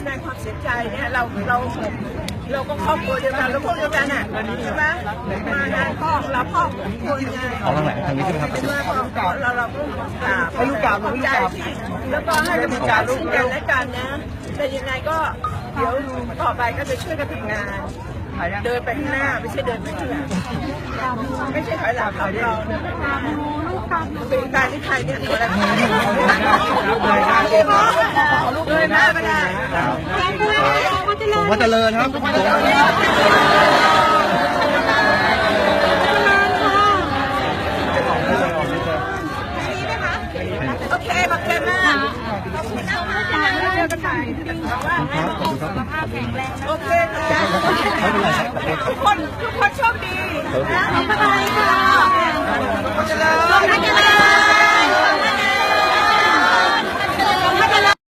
แสดงความเสียใจเนี่ยเราเราเราก็ครอบครัวเดียวกันเราพวกเดียวกันอะใช่ไหมมางานพ่อเราพ่อของคนไงออกทางไหนทางนี้ใช่ไหมครับเมื่อก่อนเราเราก็กราบให้ลูกกราบขอบใจที่แล้วก็ให้กำลังใจซึ่งกันและกันนะแต่ยังไงก็เดี๋ยวต่อไปก็จะช่วยกันทำงานเดินไปข้างหน้าไม่ใช่เดินไปข้างหลังไม่ใช่ถอยหลังเราเราเดินไปข้างหน้าเป็นการที่ไทยเนี่ยตัวอะไรเลยหน้าก็ได้ ผมว่าเจริญครับโอเคขอบคุณมากขอบคุณนะคะเจอกันใหม่ว่าครับขอบคุณครับโอเคค่ะทุกคนทุกคนโชคดีนะขอบคุณค่ะขอบคุณ